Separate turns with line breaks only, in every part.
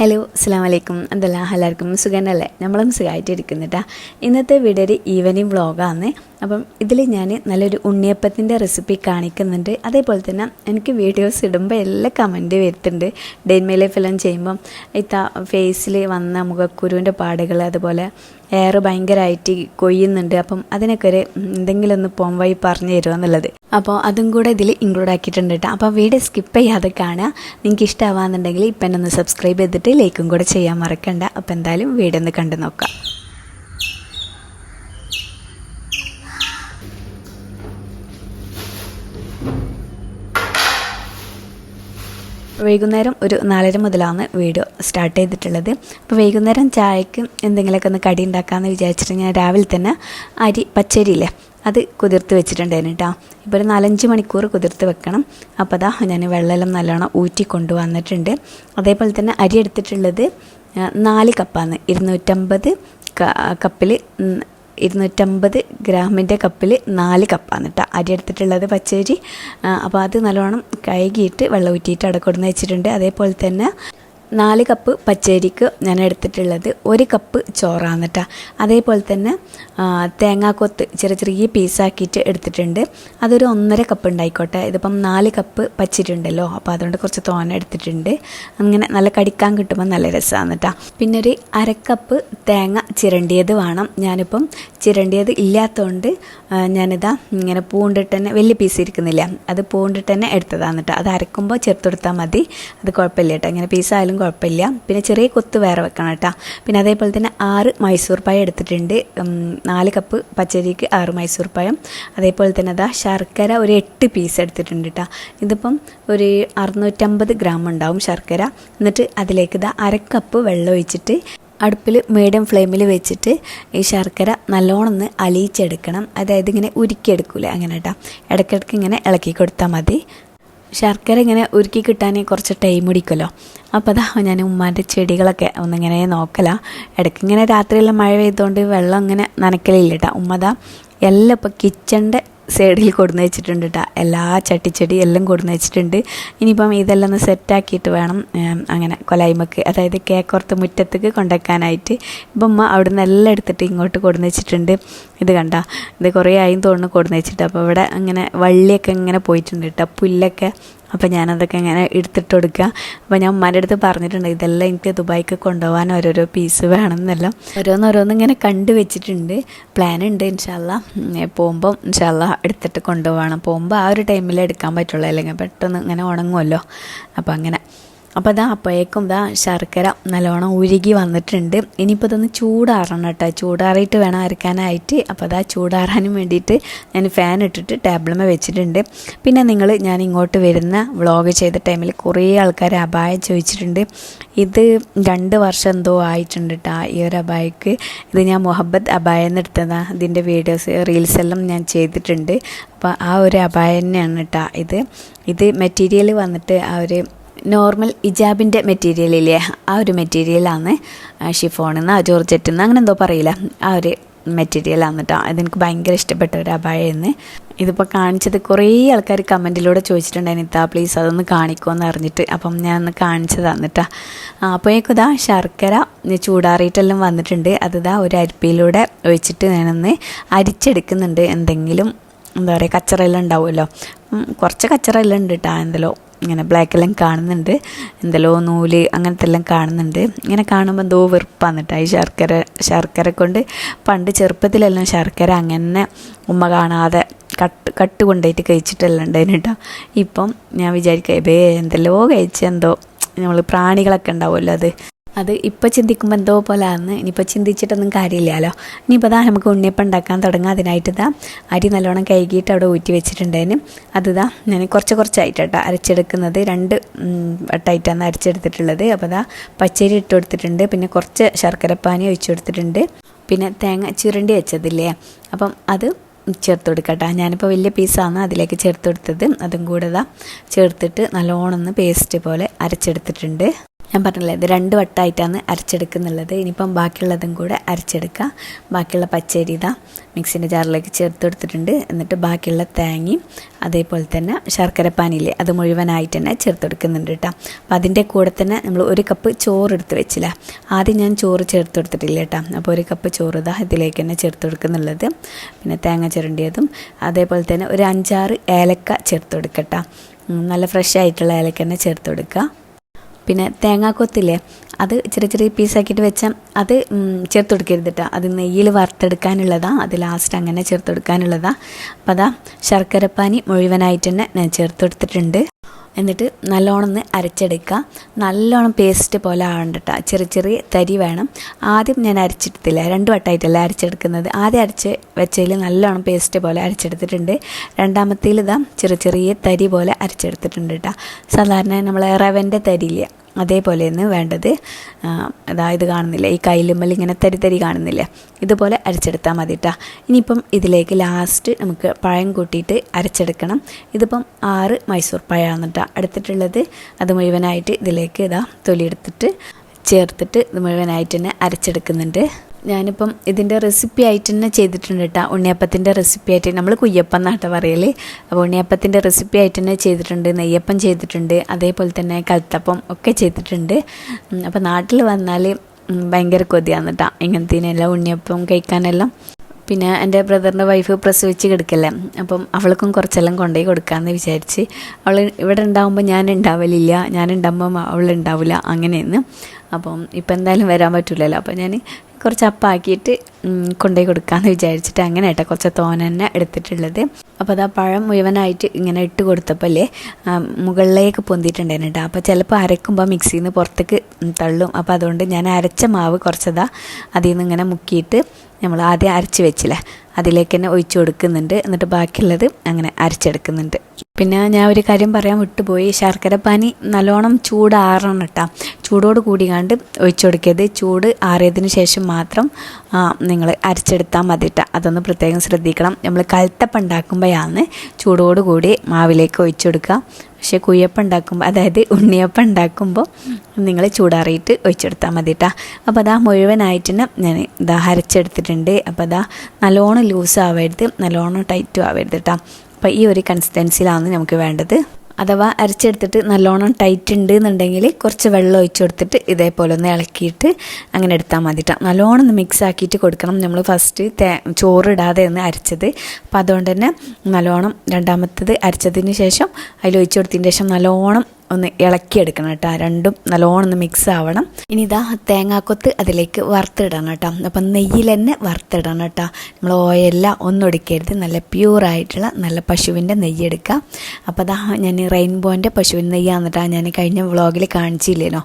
Hello അസ്സാം വലൈക്കും എന്തെല്ലാം എല്ലാവർക്കും സുഖനല്ലേ നമ്മളും സുഖമായിട്ട് ഇരിക്കുന്നുട്ടാ ഇന്നത്തെ വീഡിയോ ഒരു ഈവനിങ് വ്ളോഗാണ് അപ്പം ഇതിൽ ഞാൻ നല്ലൊരു ഉണ്ണിയപ്പത്തിന്റെ റെസിപ്പി കാണിക്കുന്നുണ്ട്. അതേപോലെ തന്നെ എനിക്ക് വീഡിയോസ് ഇടുമ്പോൾ എല്ലാം കമന്റ് വരുത്തുന്നുണ്ട്. ഡെയിൻമേലെ ഫിലം ചെയ്യുമ്പം ഇത്ത ഫേസിൽ വന്ന മുഖക്കുരുവിന്റെ പാടുകൾ അതുപോലെ എയർ ഭയങ്കരമായിട്ട് കൊയ്യുന്നുണ്ട്. അപ്പം അതിനൊക്കെ ഒരു എന്തെങ്കിലും ഒന്ന് പോം വഴി പറഞ്ഞു തരുമോ എന്നുള്ളത്. അപ്പോൾ അതും കൂടെ ഇതിൽ ഇൻക്ലൂഡ് ആക്കിയിട്ടുണ്ട് കേട്ടോ. അപ്പോൾ വീഡിയോ സ്കിപ്പ് ചെയ്യാതെ കാണുക. നിങ്ങൾക്ക് ഇഷ്ടമാവാന്നുണ്ടെങ്കിൽ ഇപ്പം എന്നെ ഒന്ന് സബ്സ്ക്രൈബ് ചെയ്തിട്ട് ലൈക്കും കൂടെ ചെയ്യാൻ മറക്കണ്ട. അപ്പോൾ എന്തായാലും വീഡിയോ ഒന്ന് കണ്ടു നോക്കാം. വൈകുന്നേരം ഒരു നാലര മുതലാണ് വീഡിയോ സ്റ്റാർട്ട് ചെയ്തിട്ടുള്ളത്. അപ്പോൾ വൈകുന്നേരം ചായക്ക് എന്തെങ്കിലുമൊക്കെ ഒന്ന് കടി ഉണ്ടാക്കാമെന്ന് വിചാരിച്ചിട്ട് ഞാൻ രാവിലെ തന്നെ അരി പച്ചരിയില്ലേ അത് കുതിർത്ത് വെച്ചിട്ടുണ്ടായിരുന്നു കേട്ടോ ഇപ്പോൾ ഒരു നാലഞ്ച് മണിക്കൂർ കുതിർത്ത് വെക്കണം. അപ്പോൾ അതാ ഞാൻ വെള്ളമെല്ലാം നല്ലോണം ഊറ്റി കൊണ്ടുവന്നിട്ടുണ്ട്. അതേപോലെ തന്നെ അരി എടുത്തിട്ടുള്ളത് നാല് കപ്പാണ് ഇരുന്നൂറ്റമ്പത് കപ്പിൽ ഇരുന്നൂറ്റമ്പത് ഗ്രാമിന്റെ കപ്പിൽ നാല് കപ്പാണ് കേട്ടോ അരി എടുത്തിട്ടുള്ളത് പച്ചരി. അപ്പോൾ അത് നല്ലോണം കഴുകിയിട്ട് വെള്ളം ഊറ്റിയിട്ട് അവിടെ കൊടുന്ന് വെച്ചിട്ടുണ്ട്. അതേപോലെ തന്നെ നാല് കപ്പ് പച്ചരിക്ക് ഞാൻ എടുത്തിട്ടുള്ളത് ഒരു കപ്പ് ചോറാണ് കേട്ടോ അതേപോലെ തന്നെ തേങ്ങാക്കൊത്ത് ചെറിയ ചെറിയ പീസാക്കിയിട്ട് എടുത്തിട്ടുണ്ട്. അതൊരു ഒന്നര കപ്പ് ഉണ്ടായിക്കോട്ടെ. ഇതിപ്പം നാല് കപ്പ് പച്ചരി ഉണ്ടല്ലോ അപ്പോൾ അതുകൊണ്ട് കുറച്ച് തോന എടുത്തിട്ടുണ്ട്. അങ്ങനെ നല്ല കടിക്കാൻ കിട്ടുമ്പോൾ നല്ല രസമാണ് കേട്ടോ പിന്നെ ഒരു അരക്കപ്പ് തേങ്ങ ചിരണ്ടിയത് വേണം. ഞാനിപ്പം ചിരണ്ടിയത് ഇല്ലാത്തതുകൊണ്ട് ഞാനിതാ ഇങ്ങനെ പൂണ്ടിട്ട് തന്നെ വലിയ പീസ് ഇരിക്കുന്നില്ല. അത് പൂണ്ടിട്ട് തന്നെ എടുത്തതാണ് കേട്ടോ അത് അരക്കുമ്പോൾ ചേർത്തെടുത്താൽ മതി. അത് കുഴപ്പമില്ല കേട്ടോ ഇങ്ങനെ പീസായാലും കുഴപ്പമില്ല. പിന്നെ ചെറിയ കൊത്ത് വേറെ വെക്കണം കേട്ടോ. പിന്നെ അതേപോലെ തന്നെ ആറ് മൈസൂർ പായം എടുത്തിട്ടുണ്ട്. നാല് കപ്പ് പച്ചരിക്ക് ആറ് മൈസൂർ പായം അതേപോലെ തന്നെ അതാ ശർക്കര ഒരു എട്ട് പീസ് എടുത്തിട്ടുണ്ട് കേട്ടോ. ഇതിപ്പം ഒരു അറുന്നൂറ്റമ്പത് ഗ്രാം ഉണ്ടാവും ശർക്കര. എന്നിട്ട് അതിലേക്ക് ഇതാ അരക്കപ്പ് വെള്ളം ഒഴിച്ചിട്ട് അടുപ്പിൽ മീഡിയം ഫ്ലെയിമിൽ വെച്ചിട്ട് ഈ ശർക്കര നല്ലോണം ഒന്ന് അലിയിച്ചെടുക്കണം. അതായത് ഇങ്ങനെ ഉരുക്കിയെടുക്കൂലേ അങ്ങനെ കേട്ടോ. ഇടയ്ക്കിടയ്ക്ക് ഇങ്ങനെ ഇളക്കി കൊടുത്താൽ മതി. ശർക്കര ഇങ്ങനെ ഉരുക്കി കിട്ടാനേ കുറച്ച് ടൈം പിടിക്കുമല്ലോ. അപ്പോൾ അതാ ഞാൻ ഉമ്മാന്റെ ചെടികളൊക്കെ ഒന്നിങ്ങനെ നോക്കല. ഇടയ്ക്ക് ഇങ്ങനെ രാത്രിയെല്ലാം മഴ പെയ്തുകൊണ്ട് വെള്ളം ഇങ്ങനെ നനയ്ക്കലില്ല കേട്ടോ ഉമ്മതാ എല്ലാം ഇപ്പോൾ കിച്ചണിന്റെ സൈഡിൽ കൊടുന്ന് വെച്ചിട്ടുണ്ട് കേട്ടോ എല്ലാ ചട്ടിച്ചെടി എല്ലാം കൊടുന്ന് വെച്ചിട്ടുണ്ട്. ഇനിയിപ്പം ഇതെല്ലാം ഒന്ന് സെറ്റാക്കിയിട്ട് വേണം അങ്ങനെ കൊലായ്മക്ക് അതായത് കേക്കുറത്ത് മുറ്റത്തേക്ക് കൊണ്ടുവയ്ക്കാനായിട്ട് ഇപ്പം ഉമ്മ അവിടെ നിന്ന് എല്ലാം എടുത്തിട്ട് ഇങ്ങോട്ട് കൊടുന്ന് വെച്ചിട്ടുണ്ട്. ഇത് കണ്ട ഇത് കുറേ ആയും തോന്നുന്നു കൊടുന്ന് വെച്ചിട്ട്. അപ്പോൾ ഇവിടെ അങ്ങനെ വള്ളിയൊക്കെ ഇങ്ങനെ പോയിട്ടുണ്ട് കേട്ടോ പുല്ലൊക്കെ അപ്പോൾ ഞാനതൊക്കെ ഇങ്ങനെ എടുത്തിട്ട് കൊടുക്കുക. അപ്പോൾ ഞാൻ ഉമ്മാന്റെ അടുത്ത് പറഞ്ഞിട്ടുണ്ട് ഇതെല്ലാം എനിക്ക് ദുബായിക്ക് കൊണ്ടുപോകാൻ ഓരോരോ പീസ് വേണമെന്നെല്ലാം. ഓരോന്നോരോന്ന് ഇങ്ങനെ കണ്ടു വെച്ചിട്ടുണ്ട്. പ്ലാൻ ഉണ്ട് ഇൻഷാല്ല പോകുമ്പോൾ ഇൻഷാല്ല എടുത്തിട്ട് കൊണ്ടുപോകണം. പോകുമ്പോൾ ആ ഒരു ടൈമിൽ എടുക്കാൻ പറ്റുള്ളൂ. അല്ലെങ്കിൽ പെട്ടെന്ന് ഇങ്ങനെ ഉണങ്ങുമല്ലോ. അപ്പോൾ അങ്ങനെ. അപ്പോൾ അത് അപ്പോഴേക്കും ഇതാ ശർക്കര നല്ലോണം ഉരുകി വന്നിട്ടുണ്ട്. ഇനിയിപ്പോൾ ഇതൊന്ന് ചൂടാറണം കേട്ടോ. ചൂടാറിയിട്ട് വേണം അരക്കാനായിട്ട്. അപ്പോൾ അതാ ചൂടാറാനും വേണ്ടിയിട്ട് ഞാൻ ഫാൻ ഇട്ടിട്ട് ടേബിളുമേ വെച്ചിട്ടുണ്ട്. പിന്നെ നിങ്ങൾ ഞാൻ ഇങ്ങോട്ട് വരുന്ന വ്ളോഗ് ചെയ്ത ടൈമിൽ കുറേ ആൾക്കാർ അപായം ചോദിച്ചിട്ടുണ്ട്. ഇത് രണ്ട് വർഷം എന്തോ ആയിട്ടുണ്ട് കേട്ടോ ഈ ഒരു അബായക്ക് ഇത് ഞാൻ മുഹബത്ത് അബായ എന്ന് എടുത്തതാണ് ഇതിന്റെ വീഡിയോസ് റീൽസ് എല്ലാം ഞാൻ ചെയ്തിട്ടുണ്ട്. അപ്പോൾ ആ ഒരു അബായ തന്നെയാണ് കേട്ടോ ഇത്. ഇത് മെറ്റീരിയൽ വന്നിട്ട് ആ ഒരു നോർമൽ ഇജാബിന്റെ മെറ്റീരിയലില്ലേ ആ ഒരു മെറ്റീരിയലാണ് ഷിഫോണിൽ നിന്ന് ജോർജറ്റിൽ നിന്ന് അങ്ങനെ എന്തോ പറയില്ല. ആ ഒരു മെറ്റീരിയലാണ് കേട്ടോ അതെനിക്ക് ഭയങ്കര ഇഷ്ടപ്പെട്ട ഒരു അപായെന്ന് ഇതിപ്പോൾ കാണിച്ചത് കുറേ ആൾക്കാർ കമന്റിലൂടെ ചോദിച്ചിട്ടുണ്ടായിരുന്നു ഇത്താ പ്ലീസ് അതൊന്ന് കാണിക്കുമെന്ന് അറിഞ്ഞിട്ട് അപ്പം ഞാൻ ഒന്ന് കാണിച്ചതാണ് കേട്ടോ അപ്പോഴേക്കുതാ ശർക്കര ചൂടാറിയിട്ടെല്ലാം വന്നിട്ടുണ്ട്. അത് ഇതാ ഒരു അരിപ്പയിലൂടെ ഒഴിച്ചിട്ട് ഞാനൊന്ന് അരിച്ചെടുക്കുന്നുണ്ട്. എന്തെങ്കിലും എന്താ പറയുക കച്ചറയെല്ലാം ഉണ്ടാവുമല്ലോ. കുറച്ച് കച്ചറയെല്ലാം ഉണ്ട് കേട്ടോ എന്തെല്ലോ. ഇങ്ങനെ ബ്ലാക്ക് എല്ലാം കാണുന്നുണ്ട്. എന്തെല്ലോ നൂൽ അങ്ങനത്തെ എല്ലാം കാണുന്നുണ്ട്. ഇങ്ങനെ കാണുമ്പോൾ എന്തോ വെറുപ്പാണ് കേട്ടോ ഈ ശർക്കര ശർക്കര കൊണ്ട് പണ്ട് ചെറുപ്പത്തിലെല്ലാം ശർക്കര അങ്ങനെ ഉമ്മ കാണാതെ കട്ട് കട്ട് കൊണ്ടുപോയിട്ട് കഴിച്ചിട്ടെല്ലാം ഉണ്ടായിരുന്നു കേട്ടോ ഇപ്പം ഞാൻ വിചാരിക്കുക ബേ എന്തെല്ലോ കഴിച്ചെന്തോ. നമ്മൾ പ്രാണികളൊക്കെ ഉണ്ടാവുമല്ലോ അത്. അത് ഇപ്പോൾ ചിന്തിക്കുമ്പോൾ എന്തോ പോലാന്ന്. ഇനിയിപ്പോൾ ചിന്തിച്ചിട്ടൊന്നും കാര്യമില്ലല്ലോ. ഇനിയിപ്പോൾ ഇതാ നമുക്ക് ഉണ്ണിയപ്പം ഉണ്ടാക്കാൻ തുടങ്ങാം. അതിനായിട്ട് ഇതാ അരി നല്ലോണം കഴുകിയിട്ട് അവിടെ ഊറ്റി വെച്ചിട്ടുണ്ടായിരുന്നു അത് ഇതാ ഞാൻ കുറച്ച് കുറച്ചായിട്ട് അരച്ചെടുക്കുന്നത്. രണ്ട് വട്ടായിട്ടാണ് അരച്ചെടുത്തിട്ടുള്ളത്. അപ്പോൾ ഇതാ പച്ചരി ഇട്ട് കൊടുത്തിട്ടുണ്ട്. പിന്നെ കുറച്ച് ശർക്കരപ്പാനി ഒഴിച്ചു കൊടുത്തിട്ടുണ്ട്. പിന്നെ തേങ്ങ ചുരണ്ടി വെച്ചതില്ലേ? അപ്പം അത് ചേർത്ത് കൊടുക്കട്ടെ. ഞാനിപ്പോൾ വലിയ പീസാണ് അതിലേക്ക് ചേർത്ത് കൊടുത്തത്. അതും കൂടെ ചേർത്തിട്ട് നല്ലോണം പേസ്റ്റ് പോലെ അരച്ചെടുത്തിട്ടുണ്ട്. ഞാൻ പറഞ്ഞില്ലേ ഇത് രണ്ട് വട്ടമായിട്ടാണ് അരച്ചെടുക്കുന്നുള്ളത്. ഇനിയിപ്പം ബാക്കിയുള്ളതും കൂടെ അരച്ചെടുക്കുക. ബാക്കിയുള്ള പച്ചരി ഇതാ മിക്സിന്റെ ജാറിലേക്ക് ചേർത്ത് കൊടുത്തിട്ടുണ്ട്. എന്നിട്ട് ബാക്കിയുള്ള തേങ്ങയും അതേപോലെ തന്നെ ശർക്കര പാനിയില്ലേ അത് മുഴുവനായിട്ട് തന്നെ ചേർത്ത് കൊടുക്കുന്നുണ്ട് കേട്ടോ. അപ്പം അതിന്റെ കൂടെ തന്നെ നമ്മൾ ഒരു കപ്പ് ചോറ് എടുത്ത് വെച്ചില്ല ആദ്യം ഞാൻ ചോറ് ചേർത്ത് കൊടുത്തിട്ടില്ല കേട്ടോ. അപ്പോൾ ഒരു കപ്പ് ചോറ് ഇതാ ഇതിലേക്ക് തന്നെ ചേർത്ത് കൊടുക്കുന്നുള്ളത്. പിന്നെ തേങ്ങ ചുരണ്ടിയതും അതേപോലെ തന്നെ ഒരു അഞ്ചാറ് ഏലക്ക ചേർത്ത് കൊടുക്കട്ടോ നല്ല ഫ്രഷ് ആയിട്ടുള്ള ഏലക്ക തന്നെ ചേർത്ത് കൊടുക്കുക. പിന്നെ തേങ്ങാക്കൊത്തില്ലേ അത് ചെറിയ ചെറിയ പീസാക്കിയിട്ട് വെച്ചാൽ അത് ഉം, ചേർത്ത് കൊടുക്കരുത് കേട്ടോ അത് നെയ്യിൽ വറുത്തെടുക്കാനുള്ളതാണ് അത് ലാസ്റ്റ് അങ്ങനെ ചേർത്ത് കൊടുക്കാനുള്ളതാണ് അപ്പോൾ അതാ ശർക്കരപ്പാനി മുഴുവനായിട്ട് തന്നെ ഞാൻ ചേർത്ത് കൊടുത്തിട്ടുണ്ട്. എന്നിട്ട് നല്ലോണം ഒന്ന് അരച്ചെടുക്കുക. നല്ലോണം പേസ്റ്റ് പോലെ ആവണ്ട കേട്ടോ ചെറിയ ചെറിയ തരി വേണം. ആദ്യം ഞാൻ അരച്ചിട്ടില്ല. രണ്ട് വട്ടമായിട്ടല്ല അരച്ചെടുക്കുന്നത്. ആദ്യം അരച്ച് വെച്ചതിൽ നല്ലോണം പേസ്റ്റ് പോലെ അരച്ചെടുത്തിട്ടുണ്ട്. രണ്ടാമത്തേൽ ഇതാ ചെറിയ ചെറിയ തരി പോലെ അരച്ചെടുത്തിട്ടുണ്ട് കേട്ടോ സാധാരണ നമ്മൾ റവന്റെ തരിയില്ല അതേപോലെയാണ് വേണ്ടത്. അതായത് അതാ ഇത് കാണുന്നില്ല. ഈ കയ്യിലുമ്മൽ ഇങ്ങനെ തരി തരി കാണുന്നില്ലേ. ഇതുപോലെ അരച്ചെടുത്താൽ മതി കേട്ടോ ഇനിയിപ്പം ഇതിലേക്ക് ലാസ്റ്റ് നമുക്ക് പഴം കൂട്ടിയിട്ട് അരച്ചെടുക്കണം. ഇതിപ്പം ആറ് മൈസൂർ പഴമാണ് കേട്ടോ എടുത്തിട്ടുള്ളത് അത് മുഴുവനായിട്ട് ഇതിലേക്ക് ഇതാ തൊലിയെടുത്തിട്ട് ചേർത്തിട്ട് ഇത് മുഴുവനായിട്ട് തന്നെ അരച്ചെടുക്കുന്നുണ്ട്. ഞാനിപ്പം ഇതിന്റെ റെസിപ്പി ആയിട്ട് തന്നെ ചെയ്തിട്ടുണ്ട് കേട്ടോ ഉണ്ണിയപ്പത്തിന്റെ റെസിപ്പി ആയിട്ട്. നമ്മൾ കുയ്യപ്പം എന്നാട്ടോ പറയൽ അപ്പോൾ ഉണ്ണിയപ്പത്തിന്റെ റെസിപ്പി ആയിട്ട് തന്നെ ചെയ്തിട്ടുണ്ട്. നെയ്യപ്പം ചെയ്തിട്ടുണ്ട്. അതേപോലെ തന്നെ കൽത്തപ്പം ഒക്കെ ചെയ്തിട്ടുണ്ട്. അപ്പോൾ നാട്ടിൽ വന്നാൽ ഭയങ്കര കൊതിയാണ് കേട്ടോ ഇങ്ങനത്തേനെല്ലാം ഉണ്ണിയപ്പം കഴിക്കാനെല്ലാം. പിന്നെ എന്റെ ബ്രദറിന്റെ വൈഫ് പ്രസവിച്ച് കിടക്കല്ലേ. അപ്പം അവൾക്കും കുറച്ചെല്ലാം കൊണ്ടുപോയി കൊടുക്കാമെന്ന് വിചാരിച്ച്. അവൾ ഇവിടെ ഉണ്ടാകുമ്പോൾ ഞാൻ ഉണ്ടാവലില്ല. ഞാൻ ഉണ്ടാകുമ്പോൾ അവൾ ഉണ്ടാവില്ല. അങ്ങനെയെന്ന് അപ്പം ഇപ്പം എന്തായാലും വരാൻ പറ്റില്ലല്ലോ അപ്പം ഞാൻ കുറച്ച് അപ്പാക്കിയിട്ട് കൊണ്ടുപോയി കൊടുക്കാമെന്ന് വിചാരിച്ചിട്ട് അങ്ങനെ കേട്ടോ കുറച്ച് തോന തന്നെ എടുത്തിട്ടുള്ളത്. അപ്പോൾ അത് ആ പഴം മുഴുവനായിട്ട് ഇങ്ങനെ ഇട്ട് ആ, മുകളിലേക്ക് പൊന്തിയിട്ടുണ്ടായിരുന്നു കേട്ടോ അപ്പോൾ ചിലപ്പോൾ അരക്കുമ്പോൾ മിക്സിയിൽ നിന്ന് പുറത്തേക്ക് തള്ളും. അപ്പോൾ അതുകൊണ്ട് ഞാൻ അരച്ച മാവ് കുറച്ചതാ അതിൽ നിന്ന് ഇങ്ങനെ മുക്കിയിട്ട് നമ്മൾ ആദ്യം അരച്ച് വെച്ചില്ലേ അതിലേക്ക് തന്നെ ഒഴിച്ചു കൊടുക്കുന്നുണ്ട്. എന്നിട്ട് ബാക്കിയുള്ളത് അങ്ങനെ അരച്ചെടുക്കുന്നുണ്ട്. പിന്നെ ഞാൻ ഒരു കാര്യം പറയാൻ വിട്ടുപോയി. ശർക്കര പാനി നല്ലോണം ചൂടാറണം കേട്ടോ ചൂടോട് കൂടി കണ്ട് ഒഴിച്ചു കൊടുക്കരുത്. ചൂട് ആറിയതിന് ശേഷം മാത്രം നിങ്ങൾ അരച്ചെടുത്താൽ മതി കേട്ടോ അതൊന്ന് പ്രത്യേകം ശ്രദ്ധിക്കണം. നമ്മൾ കൽത്തപ്പം ഉണ്ടാക്കുമ്പോഴാണ് ചൂടോട് കൂടി മാവിലേക്ക് ഒഴിച്ചു കൊടുക്കുക. പക്ഷേ കുയ്യപ്പം ഉണ്ടാക്കുമ്പോൾ അതായത് ഉണ്ണിയപ്പം ഉണ്ടാക്കുമ്പോൾ നിങ്ങൾ ചൂടാറിയിട്ട് ഒഴിച്ചെടുത്താൽ മതി കേട്ടോ അപ്പോൾ അതാ മുഴുവനായിട്ട് തന്നെ ഞാൻ ഇതാ അരച്ചെടുത്തിട്ടുണ്ട്. അപ്പോൾ അതാ നല്ലോണം ലൂസ് ആവരുത് നല്ലോണം ടൈറ്റും ആവരുത് കേട്ടോ അപ്പോൾ ഈ ഒരു കൺസിസ്റ്റൻസിയിലാണ് നമുക്ക് വേണ്ടത്. അഥവാ അരച്ചെടുത്തിട്ട് നല്ലോണം ടൈറ്റ് ഉണ്ട് എന്നുണ്ടെങ്കിൽ കുറച്ച് വെള്ളം ഒഴിച്ചു കൊടുത്തിട്ട് ഇതേപോലെ ഒന്ന് ഇളക്കിയിട്ട് അങ്ങനെ എടുത്താൽ മതി കേട്ടോ നല്ലോണം ഒന്ന് മിക്സ് ആക്കിയിട്ട് കൊടുക്കണം. നമ്മൾ ഫസ്റ്റ് തേ ചോറിടാതെ ഒന്ന് അരച്ചത്. അപ്പോൾ അതുകൊണ്ട് തന്നെ നല്ലോണം രണ്ടാമത്തത് അരച്ചതിന് ശേഷം അതിൽ ഒഴിച്ചു കൊടുത്തതിന് ശേഷം നല്ലോണം ഒന്ന് ഇളക്കിയെടുക്കണം കേട്ടോ. രണ്ടും നല്ലോണം ഒന്ന് മിക്സ് ആവണം. ഇനി ഇതാ തേങ്ങാക്കൊത്ത് അതിലേക്ക് വറുത്തിടണം കേട്ടോ. അപ്പം നെയ്യിൽ തന്നെ വറുത്തിടണം കേട്ടോ. നമ്മൾ ഓയിലെല്ലാം ഒന്നും ഒടിക്കരുത് നല്ല പ്യൂറായിട്ടുള്ള നല്ല പശുവിന്റെ നെയ്യ് എടുക്കുക. അപ്പോൾ അതാ ഞാൻ റെയിൻബോന്റെ പശുവിൻ നെയ്യാന്ന് കേട്ടോ ഞാൻ കഴിഞ്ഞ വ്ളോഗിൽ കാണിച്ചില്ലേനോ?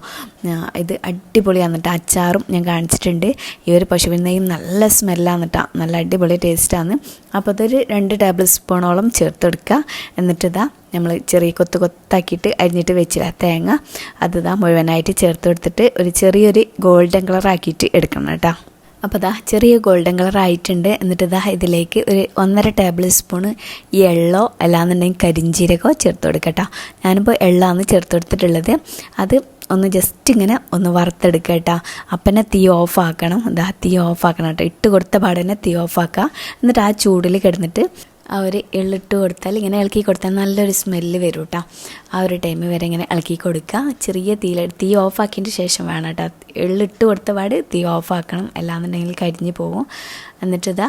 ഇത് അടിപൊളി കേട്ടോ. അച്ചാറും ഞാൻ കാണിച്ചിട്ടുണ്ട്. ഈ ഒരു പശുവിൻ നെയ്യും നല്ല സ്മെല്ലാന്നിട്ടാ നല്ല അടിപൊളി ടേസ്റ്റാണ് അപ്പോൾ അതൊരു രണ്ട് ടേബിൾ സ്പൂണോളം ചേർത്തെടുക്കുക. എന്നിട്ടിതാ നമ്മൾ ചെറിയ കൊത്ത് കൊത്താക്കിയിട്ട് അരിഞ്ഞിട്ട് വെച്ചില്ല തേങ്ങ അത് ഇതാ മുഴുവനായിട്ട് ചേർത്ത് കൊടുത്തിട്ട് ഒരു ചെറിയൊരു ഗോൾഡൻ കളർ ആക്കിയിട്ട് എടുക്കണം കേട്ടോ. അപ്പോൾ ഇതാ ചെറിയ ഗോൾഡൻ കളർ ആയിട്ടുണ്ട്. എന്നിട്ട് ഇതാ ഇതിലേക്ക് ഒരു ഒന്നര ടേബിൾ സ്പൂണ് എള്ളോ അല്ലാന്നുണ്ടെങ്കിൽ കരിഞ്ചീരകമോ ചേർത്ത് കൊടുക്കട്ടോ ഞാനിപ്പോൾ എള്ളാന്ന് ചേർത്ത് കൊടുത്തിട്ടുള്ളത്. അത് ഒന്ന് ജസ്റ്റ് ഇങ്ങനെ ഒന്ന് വറുത്തെടുക്കുക കേട്ടോ. അപ്പം തീ ഓഫ് ആക്കണം. ഇതാ തീ ഓഫ് ആക്കണം കേട്ടോ. ഇട്ട് കൊടുത്ത പാടന്നെ തീ ഓഫ് ആക്കുക. എന്നിട്ട് ആ ചൂടിൽ കിടന്നിട്ട് ആ ഒരു എള്ളിട്ട് കൊടുത്താൽ ഇങ്ങനെ ഇളക്കി കൊടുത്താൽ നല്ലൊരു സ്മെല്ല് വരും കേട്ടോ ആ ഒരു ടൈം വരെ ഇങ്ങനെ ഇളക്കി കൊടുക്കുക. ചെറിയ തീയിൽ തീ ഓഫ് ആക്കിയതിന് ശേഷം വേണം കേട്ടോ. എള്ളിട്ട് കൊടുത്ത പാട് തീ ഓഫാക്കണം അല്ലാന്നുണ്ടെങ്കിൽ കരിഞ്ഞ് പോകും. എന്നിട്ട് ഇതാ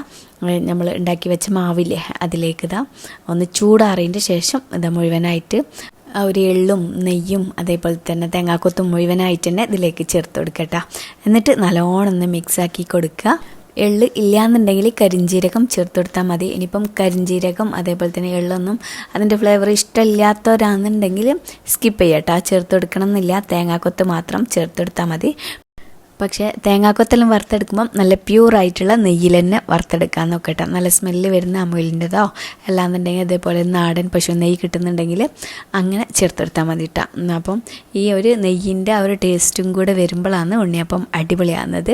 നമ്മൾ ഉണ്ടാക്കി വെച്ച മാവില്ലേ അതിലേക്ക് ഇതാ ഒന്ന് ചൂടാറിയതിന്റെ ശേഷം ഇതാ മുഴുവനായിട്ട് ആ ഒരു എള്ളും നെയ്യും അതേപോലെ തന്നെ തേങ്ങാക്കൊത്തും മുഴുവനായിട്ട് തന്നെ ഇതിലേക്ക് ചേർത്ത് കൊടുക്കട്ടോ എന്നിട്ട് നല്ലോണം ഒന്ന് മിക്സാക്കി കൊടുക്കുക. എള്ള് ഇല്ലയെന്നുണ്ടെങ്കിൽ കരിഞ്ജീരകം ചേർത്ത് കൊടുത്താൽ മതി. ഇനിയിപ്പം കരിഞ്ജീരകം അതേപോലെ തന്നെ എള്ളൊന്നും അതിന്റെ ഫ്ലേവർ ഇഷ്ടമില്ലാത്തവരാണെന്നുണ്ടെങ്കിൽ സ്കിപ്പ് ചെയ്യട്ടോ. ചേർത്ത് കൊടുക്കണം എന്നില്ല തേങ്ങാക്കൊത്ത് മാത്രം ചേർത്ത് കൊടുത്താൽ മതി. പക്ഷേ തേങ്ങാക്കൊത്തെല്ലാം വറുത്തെടുക്കുമ്പം നല്ല പ്യൂറായിട്ടുള്ള നെയ്യിൽ തന്നെ വറുത്തെടുക്കാൻ നോക്കട്ടെ. നല്ല സ്മെല്ല് വരുന്ന അമുലിന്റെതോ അല്ലാന്നുണ്ടെങ്കിൽ അതേപോലെ നാടൻ പശു നെയ്യ് കിട്ടുന്നുണ്ടെങ്കിൽ അങ്ങനെ ചേർത്തെടുത്താൽ മതി കേട്ടോ അപ്പം ഈ ഒരു നെയ്യിന്റെ ആ ഒരു ടേസ്റ്റും കൂടെ വരുമ്പോഴാണ് ഉണ്ണിയപ്പം അടിപൊളിയാകുന്നത്.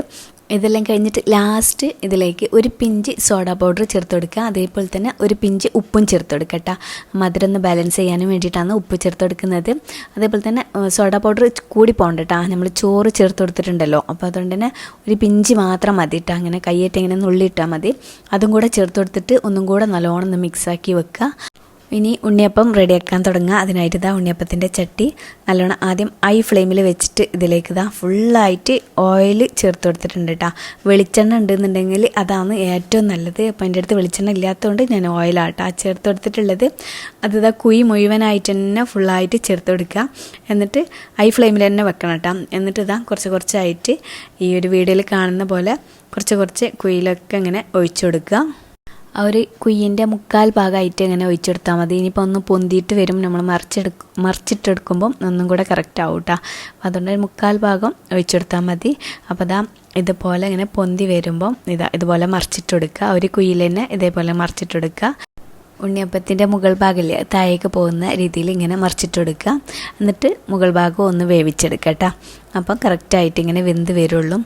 ഇതെല്ലാം കഴിഞ്ഞിട്ട് ലാസ്റ്റ് ഇതിലേക്ക് ഒരു പിഞ്ച് സോഡ പൗഡർ ചേർത്ത് കൊടുക്കുക. അതേപോലെ തന്നെ ഒരു പിഞ്ച് ഉപ്പും ചേർത്ത് കൊടുക്കുക കേട്ടോ. മധുരം ഒന്ന് ബാലൻസ് ചെയ്യാനും വേണ്ടിയിട്ടാണ് ഉപ്പ് ചേർത്ത് കൊടുക്കുന്നത്. അതേപോലെ തന്നെ സോഡ പൗഡർ കൂടി പോകണ്ട കേട്ടോ. നമ്മൾ ചോറ് ചേർത്ത് കൊടുത്തിട്ടുണ്ടല്ലോ. അപ്പോൾ അതുകൊണ്ട് തന്നെ ഒരു പിഞ്ച് മാത്രം മതി കേട്ടോ. അങ്ങനെ കയ്യേറ്റ് ഇങ്ങനെ നുള്ളിയിട്ടാൽ മതി. അതും കൂടെ ചേർത്ത് കൊടുത്തിട്ട് ഒന്നും കൂടെ നല്ലോണം ഒന്ന് മിക്സാക്കി വെക്കുക. ഇനി ഉണ്ണിയപ്പം റെഡിയാക്കാൻ തുടങ്ങുക അതിനായിട്ട് ഇതാ ഉണ്ണിയപ്പത്തിന്റെ ചട്ടി. നല്ലോണം ആദ്യം ഐ ഫ്ലെയിമിൽ വെച്ചിട്ട് ഇതിലേക്ക് ഇതാ ഫുള്ളായിട്ട് ഓയിൽ ചേർത്ത് കൊടുത്തിട്ടുണ്ട് കേട്ടോ വെളിച്ചെണ്ണ ഉണ്ടെന്നുണ്ടെങ്കിൽ അതാണ് ഏറ്റവും നല്ലത്. അപ്പം എന്റെ അടുത്ത് വെളിച്ചെണ്ണ ഇല്ലാത്തതുകൊണ്ട് ഞാൻ ഓയിലാട്ടോ ചേർത്ത് കൊടുത്തിട്ടുള്ളത്. അത് ഇതാ കുഴി മുഴുവനായിട്ട് തന്നെ ഫുള്ളായിട്ട് ചേർത്ത് കൊടുക്കുക. എന്നിട്ട് ഐ ഫ്ലെയിമിൽ തന്നെ വെക്കണം കേട്ടോ എന്നിട്ട് ഇതാ കുറച്ച് കുറച്ചായിട്ട് ഈ ഒരു വീഡിയോയിൽ കാണുന്ന പോലെ കുറച്ച് കുറച്ച് കുയിലൊക്കെ ഇങ്ങനെ ഒഴിച്ചു കൊടുക്കുക. ആ ഒരു കുയ്യിന്റെ മുക്കാൽ ഭാഗമായിട്ട് ഇങ്ങനെ ഒഴിച്ചെടുത്താൽ മതി. ഇനിയിപ്പോൾ ഒന്ന് പൊന്തിയിട്ട് വരും. നമ്മൾ മറിച്ചെടുക്ക മറിച്ചിട്ടെടുക്കുമ്പം ഒന്നും കൂടെ കറക്റ്റ് ആവും കേട്ടോ അപ്പോൾ അതുകൊണ്ട് മുക്കാൽ ഭാഗം ഒഴിച്ചെടുത്താൽ മതി. അപ്പോൾ അതാ ഇതുപോലെ ഇങ്ങനെ പൊന്തി വരുമ്പം ഇതാ ഇതുപോലെ മറിച്ചിട്ടെടുക്കുക. ഒരു കുയ്യിൽ തന്നെ ഇതേപോലെ മറിച്ചിട്ടെടുക്കുക. ഉണ്ണിയപ്പത്തിന്റെ മുകൾ ഭാഗമില്ലേ താഴേക്ക് പോകുന്ന രീതിയിൽ ഇങ്ങനെ മറിച്ചിട്ട് കൊടുക്കുക എന്നിട്ട് മുകൾ ഭാഗം ഒന്ന് വേവിച്ചെടുക്കുക കേട്ടോ അപ്പം കറക്റ്റായിട്ട് ഇങ്ങനെ വെന്ത് വരുള്ളൂ.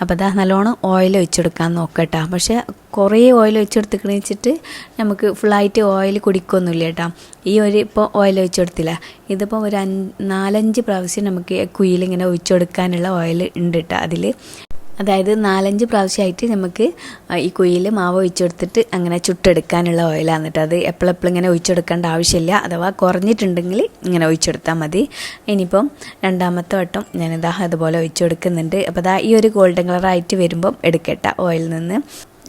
അപ്പോൾ അതാ നല്ലോണം ഓയിൽ ഒഴിച്ചെടുക്കാൻ നോക്കട്ടോ പക്ഷേ കുറേ ഓയിൽ ഒഴിച്ചെടുത്തിക്കണെന്ന് വെച്ചിട്ട് നമുക്ക് ഫുള്ളായിട്ട് ഓയിൽ കുടിക്കൊന്നുമില്ല കേട്ടോ ഈ ഒരു ഇപ്പോൾ ഓയിൽ ഒഴിച്ചെടുത്തില്ല. ഇതിപ്പോൾ ഒരു നാലഞ്ച് പ്രാവശ്യം നമുക്ക് കുയിലിങ്ങനെ ഒഴിച്ചെടുക്കാനുള്ള ഓയിൽ ഉണ്ട് കേട്ടോ അതിൽ അതായത് നാലഞ്ച് പ്രാവശ്യമായിട്ട് നമുക്ക് ഈ കുയിൽ മാവ് ഒഴിച്ചെടുത്തിട്ട് അങ്ങനെ ചുട്ടെടുക്കാനുള്ള ഓയിലാണ് കേട്ടോ അത്. എപ്പോഴെപ്പോഴും ഇങ്ങനെ ഒഴിച്ചെടുക്കേണ്ട ആവശ്യമില്ല. അഥവാ കുറഞ്ഞിട്ടുണ്ടെങ്കിൽ ഇങ്ങനെ ഒഴിച്ചെടുത്താൽ മതി. ഇനിയിപ്പം രണ്ടാമത്തെ വട്ടം ഞാനിതാ അതുപോലെ ഒഴിച്ചെടുക്കുന്നുണ്ട്. അപ്പോൾ അതാ ഈ ഒരു ഗോൾഡൻ കളറായിട്ട് വരുമ്പം എടുക്കട്ടെ ഓയിൽ നിന്ന്.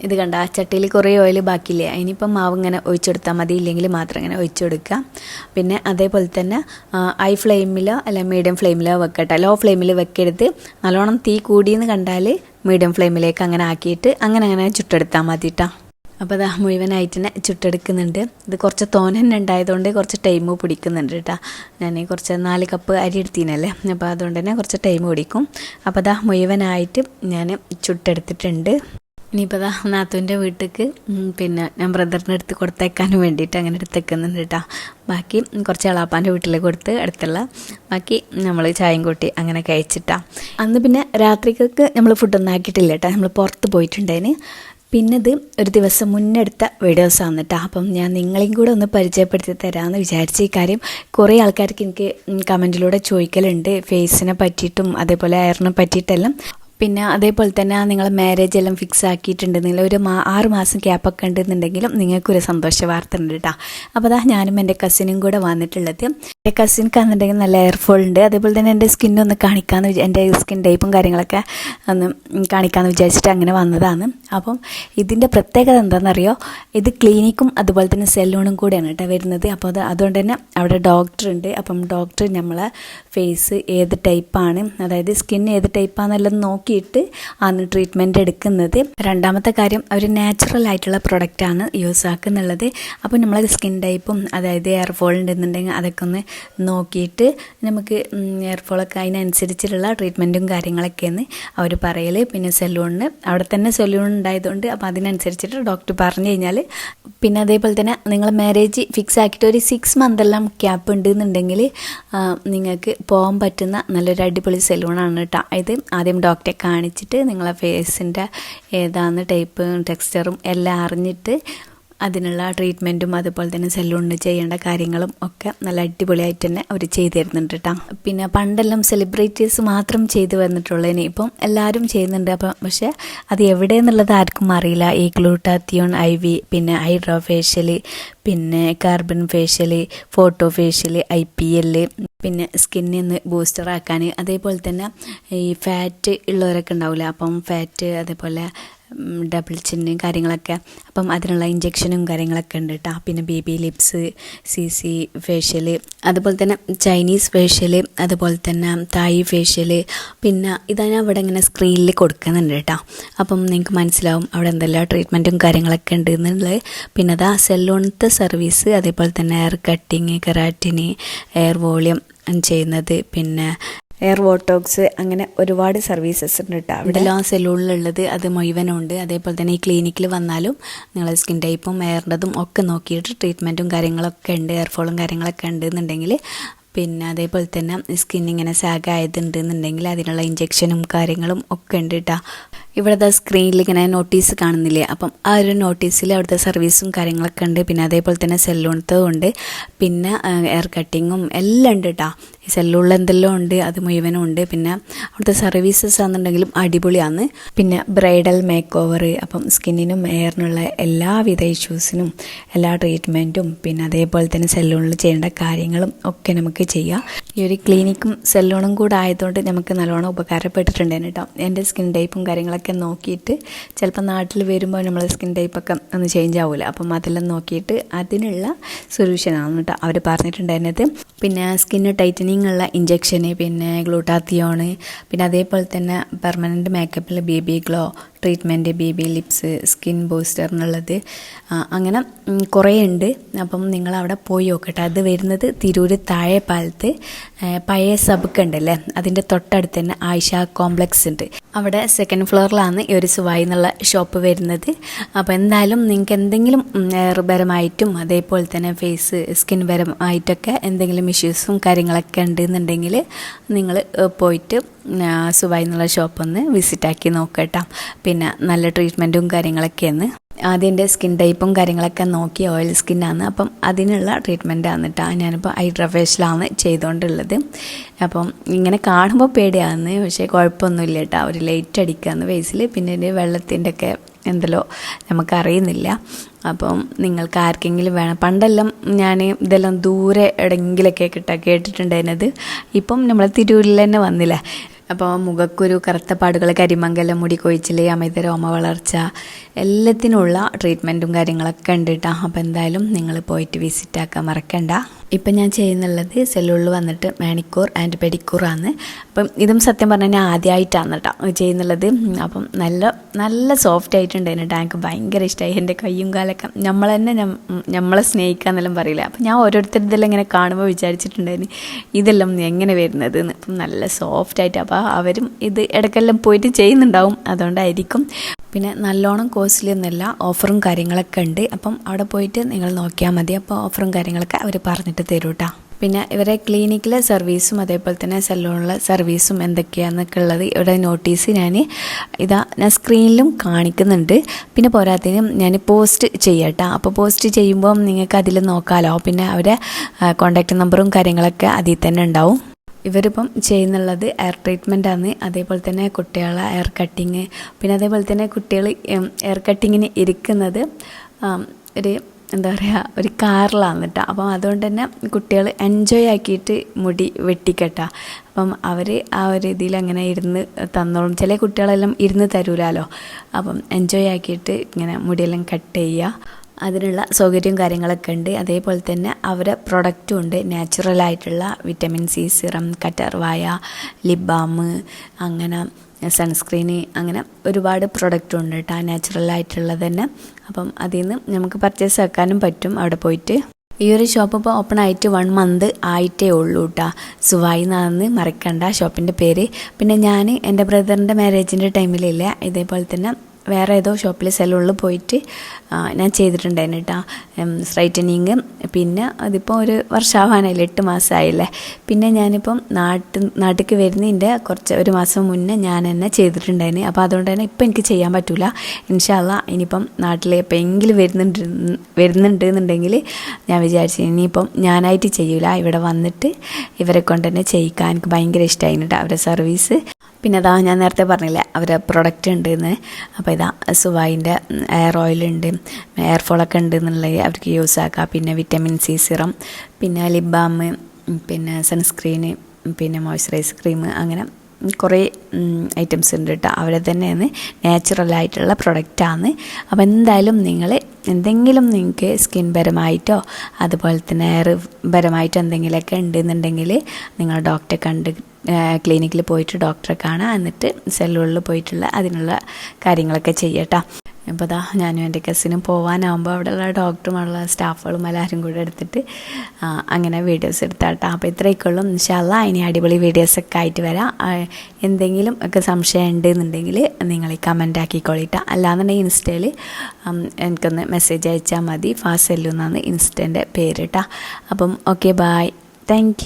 ഇത് കണ്ട ആ ചട്ടിയിൽ കുറേ ഓയിൽ ബാക്കിയില്ലേ? അതിനിപ്പം മാവ് ഇങ്ങനെ ഒഴിച്ചെടുത്താൽ മതി. ഇല്ലെങ്കിൽ മാത്രം ഇങ്ങനെ ഒഴിച്ചെടുക്കുക. പിന്നെ അതേപോലെ തന്നെ ഹൈ ഫ്ലെയിമിലോ അല്ല മീഡിയം ഫ്ലെയിമിലോ വെക്കട്ടെ. ലോ ഫ്ലെയിമിൽ വെക്കരുത് നല്ലോണം തീ കൂടിയെന്ന് കണ്ടാൽ മീഡിയം ഫ്ലെയിമിലേക്ക് അങ്ങനെ ആക്കിയിട്ട് അങ്ങനെ അങ്ങനെ ചുട്ടെടുത്താൽ മതി കേട്ടോ അപ്പോൾ അതാ മുഴുവനായിട്ട് തന്നെ ചുട്ടെടുക്കുന്നുണ്ട്. ഇത് കുറച്ച് തോന തന്നെ ഉണ്ടായതുകൊണ്ട് കുറച്ച് ടൈം പിടിക്കുന്നുണ്ട് കേട്ടോ ഞാൻ കുറച്ച് നാല് കപ്പ് അരി എടുത്തീനല്ലേ? അപ്പോൾ അതുകൊണ്ട് തന്നെ കുറച്ച് ടൈം പിടിക്കും. അപ്പോൾ അതാ മുഴുവനായിട്ട് ഞാൻ ചുട്ടെടുത്തിട്ടുണ്ട്. ഇനിയിപ്പോൾ ദാ നാത്തുവിന്റെ വീട്ടിലേക്ക് പിന്നെ ഞാൻ ബ്രദറിന്റെ അടുത്ത് കൊടുത്തേക്കാൻ വേണ്ടിയിട്ട് അങ്ങനെ എടുത്തേക്കുന്നുണ്ട് കേട്ടോ ബാക്കി കുറച്ച് എളാപ്പാന്റെ വീട്ടിലേക്ക് കൊടുത്ത് അടുത്തുള്ള ബാക്കി നമ്മൾ ചായയും കൂട്ടി അങ്ങനെ കഴിച്ചിട്ടാ. അന്ന് പിന്നെ രാത്രിക്കൊക്കെ നമ്മൾ ഫുഡൊന്നും ആക്കിയിട്ടില്ല കേട്ടോ നമ്മൾ പുറത്ത് പോയിട്ടുണ്ടായിന്. പിന്നെ ഇത് ഒരു ദിവസം മുന്നെടുത്ത ആണ് കേട്ടോ അപ്പം ഞാൻ നിങ്ങളെയും കൂടെ ഒന്ന് പരിചയപ്പെടുത്തി തരാമെന്ന് വിചാരിച്ച ഈ കാര്യം കുറേ ആൾക്കാർക്ക് എനിക്ക് കമന്റിലൂടെ ചോദിക്കലുണ്ട്. ഫേസിനെ പറ്റിയിട്ടും അതേപോലെ അയറിനെ പറ്റിയിട്ടെല്ലാം. പിന്നെ അതേപോലെ തന്നെ നിങ്ങൾ മാരേജ് എല്ലാം ഫിക്സ് ആക്കിയിട്ടുണ്ടെങ്കിൽ ഒരു മാ ആറ് മാസം ക്യാപ്പൊക്കെ ഉണ്ടെന്നുണ്ടെങ്കിലും നിങ്ങൾക്കൊരു സന്തോഷ വാർത്ത ഉണ്ട് കേട്ടോ അപ്പോൾ അതാ ഞാനും എന്റെ കസിനും കൂടെ വന്നിട്ടുള്ളത്. എന്റെ കസിൻക്ക് എന്നുണ്ടെങ്കിൽ നല്ല എയർഫോൾ ഉണ്ട്. അതേപോലെ തന്നെ എന്റെ സ്കിന്നൊന്ന് കാണിക്കാമെന്ന് എന്റെ സ്കിൻ ടൈപ്പും കാര്യങ്ങളൊക്കെ ഒന്ന് കാണിക്കാമെന്ന് വിചാരിച്ചിട്ട് അങ്ങനെ വന്നതാണ്. അപ്പം ഇതിന്റെ പ്രത്യേകത എന്താണെന്നറിയോ ഇത് ക്ലിനിക്കും അതുപോലെ തന്നെ സെലൂണും കൂടെയാണ് കേട്ടോ വരുന്നത്. അപ്പോൾ അത് അതുകൊണ്ട് തന്നെ അവിടെ ഡോക്ടർ ഉണ്ട്. അപ്പം ഡോക്ടർ നമ്മളെ ഫേസ് ഏത് ടൈപ്പാണ് അതായത് സ്കിൻ ഏത് ടൈപ്പാണെന്നെല്ലാം നോക്കിയിട്ട് ആണ് ട്രീറ്റ്മെന്റ് എടുക്കുന്നത്. രണ്ടാമത്തെ കാര്യം അവർ നാച്ചുറൽ ആയിട്ടുള്ള പ്രൊഡക്റ്റാണ് യൂസ് ആക്കുന്നുള്ളത്. അപ്പോൾ നമ്മളെ സ്കിൻ ടൈപ്പും അതായത് എയർഫോൾ ഉണ്ടെന്നുണ്ടെങ്കിൽ അതൊക്കെ ഒന്ന് നോക്കിയിട്ട് നമുക്ക് എയർഫോളൊക്കെ അതിനനുസരിച്ചിട്ടുള്ള ട്രീറ്റ്മെന്റും കാര്യങ്ങളൊക്കെയാണ് അവർ പറയൽ പിന്നെ സെലൂണിന് അവിടെ തന്നെ സെലൂൺ ഉണ്ടായതുകൊണ്ട് അപ്പോൾ അതിനനുസരിച്ചിട്ട് ഡോക്ടർ പറഞ്ഞു കഴിഞ്ഞാൽ പിന്നെ അതേപോലെ തന്നെ നിങ്ങൾ മാരേജ് ഫിക്സ് ആക്കിയിട്ട് ഒരു സിക്സ് മന്ത് എല്ലാം ക്യാപ്പ് ഉണ്ടെന്നുണ്ടെങ്കിൽ നിങ്ങൾക്ക് പോകാൻ പറ്റുന്ന നല്ലൊരു അടിപൊളി സെലൂണാണ് കേട്ടോ ഇത് ആദ്യം ഡോക്ടറെ കാണിച്ചിട്ട് നിങ്ങളെ ഫേസിന്റെ ഏതാണ് ടൈപ്പും ടെക്സ്ചറും എല്ലാം അറിഞ്ഞിട്ട് അതിനുള്ള ട്രീറ്റ്മെന്റും അതുപോലെ തന്നെ സെലൂണിന് ചെയ്യേണ്ട കാര്യങ്ങളും ഒക്കെ നല്ല അടിപൊളിയായിട്ട് തന്നെ അവർ ചെയ്തു തരുന്നുണ്ട് കേട്ടോ പിന്നെ പണ്ടെല്ലാം സെലിബ്രിറ്റീസ് മാത്രം ചെയ്തു വന്നിട്ടുള്ളതിന് ഇപ്പം എല്ലാവരും ചെയ്യുന്നുണ്ട്. അപ്പം പക്ഷേ അത് എവിടെ എന്നുള്ളത് ആർക്കും അറിയില്ല. ഈ ഗ്ലൂട്ടാത്തിയോൺ ഐ വി പിന്നെ ഹൈഡ്രോ ഫേഷ്യൽ പിന്നെ carbon facial photo facial I P L പിന്നെ സ്കിന്നിൽ നിന്ന് ബൂസ്റ്റർ ആക്കാൻ. അതേപോലെ തന്നെ ഈ ഫാറ്റ് ഉള്ളവരൊക്കെ ഉണ്ടാവില്ല? അപ്പം ഫാറ്റ് അതേപോലെ ഡബിൾ ചിന്ന് കാര്യങ്ങളൊക്കെ. അപ്പം അതിനുള്ള ഇഞ്ചെക്ഷനും കാര്യങ്ങളൊക്കെ ഉണ്ട് കേട്ടോ പിന്നെ baby lips C C facial അതുപോലെ തന്നെ ചൈനീസ് ഫേഷ്യൽ അതുപോലെ തന്നെ തായ് ഫേഷ്യൽ പിന്നെ ഇതാണ് അവിടെ ഇങ്ങനെ സ്ക്രീനിൽ കൊടുക്കുന്നുണ്ട് കേട്ടോ അപ്പം നിങ്ങൾക്ക് മനസ്സിലാവും അവിടെ എന്തെല്ലാം ട്രീറ്റ്മെന്റും കാര്യങ്ങളൊക്കെ ഉണ്ട് എന്നുള്ളത്. പിന്നെ അതാ സെല്ലോണത്തെ സർവീസ് അതേപോലെ തന്നെ hair cutting keratin hair volume ചെയ്യുന്നത്. പിന്നെ എയർ വോട്ടോക്സ് അങ്ങനെ ഒരുപാട് സർവീസസ് ഉണ്ട് കേട്ടോ അവിടെ. എല്ലാ സെലൂണിലുള്ളത് അത് മുഴുവനുണ്ട്. അതേപോലെ തന്നെ ഈ ക്ലിനിക്കിൽ വന്നാലും നിങ്ങൾ സ്കിൻ ടൈപ്പും എയറിന്റെതും ഒക്കെ നോക്കിയിട്ട് ട്രീറ്റ്മെന്റും കാര്യങ്ങളൊക്കെ ഉണ്ട്. എയർഫോളും കാര്യങ്ങളൊക്കെ ഉണ്ട് എന്നുണ്ടെങ്കിൽ പിന്നെ അതേപോലെ തന്നെ സ്കിൻ ഇങ്ങനെ സാഗ് ആയതുണ്ടെന്നുണ്ടെങ്കിൽ അതിനുള്ള ഇഞ്ചെക്ഷനും കാര്യങ്ങളും ഒക്കെ ഉണ്ട് കേട്ടോ ഇവിടുത്തെ സ്ക്രീനിൽ ഇങ്ങനെ നോട്ടീസ് കാണുന്നില്ലേ? അപ്പം ആ ഒരു നോട്ടീസിൽ അവിടുത്തെ സർവീസും കാര്യങ്ങളൊക്കെ ഉണ്ട്. പിന്നെ അതേപോലെ തന്നെ സെല്ലൂണത്തും ഉണ്ട്. പിന്നെ എയർ കട്ടിങ്ങും എല്ലാം ഉണ്ട് കേട്ടോ ഈ സെല്ലുള്ള എന്തെല്ലാം ഉണ്ട് അത് മുഴുവനും ഉണ്ട്. പിന്നെ അവിടുത്തെ സർവീസസ് ആണെന്നുണ്ടെങ്കിലും അടിപൊളിയാണ്. പിന്നെ ബ്രൈഡൽ മേക്ക് ഓവർ അപ്പം സ്കിന്നിനും എയറിനുള്ള എല്ലാവിധ ഇഷ്യൂസിനും എല്ലാ ട്രീറ്റ്മെന്റും പിന്നെ അതേപോലെ തന്നെ സെല്ലൂണിൽ ചെയ്യേണ്ട കാര്യങ്ങളും ഒക്കെ നമുക്ക് ചെയ്യാം. ഈ ഒരു ക്ലിനിക്കും സെല്ലൂണും കൂടെ ആയതുകൊണ്ട് നമുക്ക് നല്ലോണം ഉപകാരപ്പെട്ടിട്ടുണ്ടായിരുന്നു കേട്ടോ. എന്റെ സ്കിൻ ടൈപ്പും കാര്യങ്ങളൊക്കെ നോക്കിയിട്ട് ചിലപ്പോൾ നാട്ടിൽ വരുമ്പോൾ നമ്മളെ സ്കിൻ ടൈപ്പൊക്കെ ഒന്ന് ചേഞ്ച് ആവില്ല അപ്പം അതെല്ലാം നോക്കിയിട്ട് അതിനുള്ള സൊല്യൂഷൻ ആണ് കേട്ടോ അവർ പറഞ്ഞിട്ടുണ്ടായിരുന്നത്. പിന്നെ സ്കിന്ന് ടൈറ്റനിങ് ഉള്ള ഇഞ്ചെക്ഷന് പിന്നെ ഗ്ലൂട്ടാത്തിയോണ് പിന്നെ അതേപോലെ തന്നെ permanent മേക്കപ്പിൽ baby glow treatment B B lips skin booster എന്നുള്ളത്. അങ്ങനെ കുറേ ഉണ്ട് അപ്പം നിങ്ങൾ അവിടെ പോയി നോക്കട്ടെ. അത് വരുന്നത് തിരൂര് താഴെ പാലത്ത് ഏ, പഴയ സബക്ക് ഉണ്ടല്ലേ? അതിന്റെ തൊട്ടടുത്ത് തന്നെ ആയിഷ കോംപ്ലക്സ് ഉണ്ട്. അവിടെ സെക്കൻഡ് ഫ്ലോറിലാണ് ഈ ഒരു സുവായി എന്നുള്ള ഷോപ്പ് വരുന്നത്. അപ്പോൾ എന്തായാലും നിങ്ങൾക്ക് എന്തെങ്കിലും എയർ അതേപോലെ തന്നെ ഫേസ് സ്കിൻ പരമായിട്ടൊക്കെ എന്തെങ്കിലും ഇഷ്യൂസും കാര്യങ്ങളൊക്കെ ഉണ്ടെന്നുണ്ടെങ്കിൽ നിങ്ങൾ പോയിട്ട് ആ, സുവായി എന്നുള്ള ഷോപ്പ് ഒന്ന് വിസിറ്റ് ആക്കി നോക്കട്ടോ. പിന്നെ നല്ല ട്രീറ്റ്മെന്റും കാര്യങ്ങളൊക്കെയാണ് ആദ്യം എന്റെ സ്കിൻ ടൈപ്പും കാര്യങ്ങളൊക്കെ നോക്കി ഓയിൽ സ്കിന്നാണ്. അപ്പം അതിനുള്ള ട്രീറ്റ്മെന്റ് ആണ് കേട്ടോ ഞാനിപ്പോൾ ഹൈഡ്രാ ഫേഷ്യലാണ് ചെയ്തുകൊണ്ടുള്ളത് അപ്പം ഇങ്ങനെ കാണുമ്പോൾ പേടിയാണ് പക്ഷേ കുഴപ്പമൊന്നുമില്ല കേട്ടോ ഒരു ലൈറ്റ് അടിക്കുകയാണ് ഫേസിൽ. പിന്നെ എന്റെ വെള്ളത്തിന്റെ ഒക്കെ എന്തല്ലോ നമുക്കറിയുന്നില്ല. അപ്പം നിങ്ങൾക്ക് ആർക്കെങ്കിലും വേണം. പണ്ടെല്ലാം ഞാൻ ഇതെല്ലാം ദൂരെ എവിടെയെങ്കിലൊക്കെ കിട്ടാ കേട്ടിട്ടുണ്ടായിരുന്നത്. ഇപ്പം നമ്മൾ തിരൂരിൽ തന്നെ വന്നില്ല? അപ്പോൾ മുഖക്കുരു കറുത്ത പാടുകൾ കരിമംഗലം മുടി കൊഴിച്ചിൽ അമിത രോമ വളർച്ച എല്ലാത്തിനുള്ള ട്രീറ്റ്മെന്റും കാര്യങ്ങളൊക്കെ ഉണ്ട് കേട്ടോ അപ്പോൾ എന്തായാലും നിങ്ങൾ പോയിട്ട് വിസിറ്റ് ആക്കാൻ മറക്കണ്ട. ഇപ്പം ഞാൻ ചെയ്യുന്നുള്ളത് സെല്ലുള്ളിൽ വന്നിട്ട് മാനിക്കൂർ ആൻഡ് പെഡിക്കൂറാണ് അപ്പം ഇതും സത്യം പറഞ്ഞാൽ ഞാൻ ആദ്യമായിട്ടാണ് കേട്ടോ ചെയ്യുന്നുള്ളത് അപ്പം നല്ല നല്ല സോഫ്റ്റ് ആയിട്ടുണ്ടായിരുന്നു കേട്ടോ എനിക്ക് ഭയങ്കര ഇഷ്ടമായി എന്റെ കയ്യും കാലൊക്കെ നമ്മൾ തന്നെ നമ്മളെ നമ്മളെ സ്നേഹിക്കാന്നെല്ലാം പറയില്ല? അപ്പം ഞാൻ ഓരോരുത്തരുടെ ഇതെല്ലാം ഇങ്ങനെ കാണുമ്പോൾ വിചാരിച്ചിട്ടുണ്ടായിരുന്നു ഇതെല്ലാം എങ്ങനെ വരുന്നത് അപ്പം നല്ല സോഫ്റ്റ് ആയിട്ട്. അപ്പോൾ അവരും ഇത് ഇടയ്ക്കെല്ലാം പോയിട്ട് ചെയ്യുന്നുണ്ടാവും. അതുകൊണ്ടായിരിക്കും. പിന്നെ നല്ലോണം കോസ്റ്റ്ലി ഒന്നുമില്ല ഓഫറും കാര്യങ്ങളൊക്കെ ഉണ്ട്. അപ്പം അവിടെ പോയിട്ട് നിങ്ങൾ നോക്കിയാൽ മതി. അപ്പോൾ ഓഫറും കാര്യങ്ങളൊക്കെ അവർ പറഞ്ഞിട്ട് തരും കേട്ടോ പിന്നെ ഇവരെ ക്ലിനിക്കിലെ സർവീസും അതേപോലെ തന്നെ സലൂണിലെ സർവീസും എന്തൊക്കെയാണെന്നൊക്കെ ഉള്ളത് ഇവിടെ നോട്ടീസ് ഞാൻ ഇതാ ഞാൻ സ്ക്രീനിലും കാണിക്കുന്നുണ്ട്. പിന്നെ പോരാത്തതിനും ഞാൻ പോസ്റ്റ് ചെയ്യട്ടോ. അപ്പോൾ പോസ്റ്റ് ചെയ്യുമ്പോൾ നിങ്ങൾക്ക് അതിൽ നോക്കാമല്ലോ പിന്നെ അവരെ കോൺടാക്റ്റ് നമ്പറും കാര്യങ്ങളൊക്കെ അതിൽ തന്നെ ഉണ്ടാവും. ഇവരിപ്പം ചെയ്യുന്നുള്ളത് എയർ ട്രീറ്റ്മെന്റ് ആണ്. അതേപോലെ തന്നെ കുട്ടികളെ എയർ കട്ടിങ് പിന്നെ അതേപോലെ തന്നെ കുട്ടികൾ എയർ കട്ടിങ്ങിന് ഇരിക്കുന്നത് ഒരു എന്താ പറയുക ഒരു കാറിലാണ് കേട്ടോ അപ്പം അതുകൊണ്ട് തന്നെ കുട്ടികൾ എൻജോയ് ആക്കിയിട്ട് മുടി വെട്ടിക്കട്ടോ. അപ്പം അവർ ആ ഒരു ഇതിൽ അങ്ങനെ ഇരുന്ന് തന്നോളും. ചില കുട്ടികളെല്ലാം ഇരുന്ന് തരൂലാലോ. അപ്പം എൻജോയ് ആക്കിയിട്ട് ഇങ്ങനെ മുടിയെല്ലാം കട്ട് ചെയ്യുക. അതിനുള്ള സൗകര്യവും കാര്യങ്ങളൊക്കെ ഉണ്ട്. അതേപോലെ തന്നെ അവരെ പ്രൊഡക്റ്റും ഉണ്ട്. നാച്ചുറലായിട്ടുള്ള വിറ്റമിൻ സി സിറം കറ്റർവായ ലിപ് ബാം അങ്ങനെ സൺസ്ക്രീന് അങ്ങനെ ഒരുപാട് പ്രൊഡക്റ്റും ഉണ്ട് കേട്ടോ നാച്ചുറൽ ആയിട്ടുള്ളത് തന്നെ. അപ്പം അതിൽ നിന്ന് നമുക്ക് പർച്ചേസ് ആക്കാനും പറ്റും അവിടെ പോയിട്ട്. ഈ ഒരു ഷോപ്പ് ഇപ്പോൾ ഓപ്പൺ ആയിട്ട് വൺ മന്ത് ആയിട്ടേ ഉള്ളൂ കേട്ടോ സുവായി എന്നാണെന്ന് മറക്കണ്ട ഷോപ്പിന്റെ പേര്. പിന്നെ ഞാൻ എന്റെ ബ്രദറിന്റെ മാരേജിന്റെ ടൈമിലില്ല ഇതേപോലെ തന്നെ വേറെ ഏതോ ഷോപ്പിൽ സെല്ലുള്ളിൽ പോയിട്ട് ഞാൻ ചെയ്തിട്ടുണ്ടായിരുന്നു കേട്ടോ സ്ട്രൈറ്റനിങ് പിന്നെ അതിപ്പോൾ ഒരു വർഷാവാനായില്ല എട്ട് മാസമായില്ലേ പിന്നെ ഞാനിപ്പം നാട്ടിൽ നാട്ടിലേക്ക് വരുന്നതിന്റെ കുറച്ച് ഒരു മാസം മുന്നേ ഞാൻ തന്നെ ചെയ്തിട്ടുണ്ടായിരുന്നു. അപ്പോൾ അതുകൊണ്ട് തന്നെ ഇപ്പം എനിക്ക് ചെയ്യാൻ പറ്റില്ല ഇൻഷാല്ല ഇനിയിപ്പം നാട്ടിൽ എപ്പോഴെങ്കിലും വരുന്നുണ്ട് വരുന്നുണ്ട് എന്നുണ്ടെങ്കിൽ ഞാൻ വിചാരിച്ചു ഇനിയിപ്പം ഞാനായിട്ട് ചെയ്യൂല. ഇവിടെ വന്നിട്ട് ഇവരെ കൊണ്ട് തന്നെ ചെയ്യിക്കാൻ എനിക്ക് ഭയങ്കര ഇഷ്ടമായിരുന്നു കേട്ടോ അവരുടെ സർവീസ്. പിന്നെ അതാ ഞാൻ നേരത്തെ പറഞ്ഞില്ലേ അവരെ പ്രൊഡക്റ്റ് ഉണ്ട് എന്ന് അപ്പോൾ ഇതാ സുവായിന്റെ എയർ ഓയിൽ ഉണ്ട് എയർ ഫോളൊക്കെ ഉണ്ട് എന്നുള്ളത് അവർക്ക് യൂസ് ആക്കാം. പിന്നെ വിറ്റമിൻ സി സിറം പിന്നെ ലിപ് ബാം പിന്നെ സൺസ്ക്രീന് പിന്നെ മോയ്സ്ചറൈസ് ക്രീം അങ്ങനെ കുറേ ഐറ്റംസ് ഉണ്ട് കേട്ടോ. അവിടെ തന്നെയാണ് നാച്ചുറലായിട്ടുള്ള പ്രൊഡക്റ്റാണ് അപ്പോൾ എന്തായാലും നിങ്ങൾ എന്തെങ്കിലും നിങ്ങൾക്ക് സ്കിൻ പരമായിട്ടോ അതുപോലെ തന്നെ എയർ പരമായിട്ടോ എന്തെങ്കിലുമൊക്കെ ഉണ്ടെന്നുണ്ടെങ്കിൽ നിങ്ങൾ ഡോക്ടറെ കണ്ട് ക്ലിനിക്കിൽ പോയിട്ട് ഡോക്ടറെ കാണുക എന്നിട്ട് സെല്ലുകളിൽ പോയിട്ടുള്ള അതിനുള്ള കാര്യങ്ങളൊക്കെ ചെയ്യട്ടോ. അപ്പോൾ ദാ ഞാനും എന്റെ കസിനും പോകാനാകുമ്പോൾ അവിടെയുള്ള ഡോക്ടറും സ്റ്റാഫുകളും എല്ലാവരും കൂടെ എടുത്തിട്ട് അങ്ങനെ വീഡിയോസ് എടുത്താട്ടോ. അപ്പോൾ ഇത്രയൊക്കെ ഉള്ളൂ ഇൻഷാല്ല ഇനി അടിപൊളി വീഡിയോസൊക്കെ ആയിട്ട് വരാം. എന്തെങ്കിലും ഒക്കെ സംശയം ഉണ്ട് എന്നുണ്ടെങ്കിൽ നിങ്ങൾ ഈ കമന്റ് ആക്കിക്കോളിട്ട. അല്ലാന്നുണ്ടെങ്കിൽ ഇൻസ്റ്റയിൽ എനിക്കൊന്ന് മെസ്സേജ് അയച്ചാൽ മതി. ഫാസ്റ്റ് സെല്ലു എന്നാണ് ഇൻസ്റ്റന്റെ പേര് അപ്പം ഓക്കെ ബായ് താങ്ക്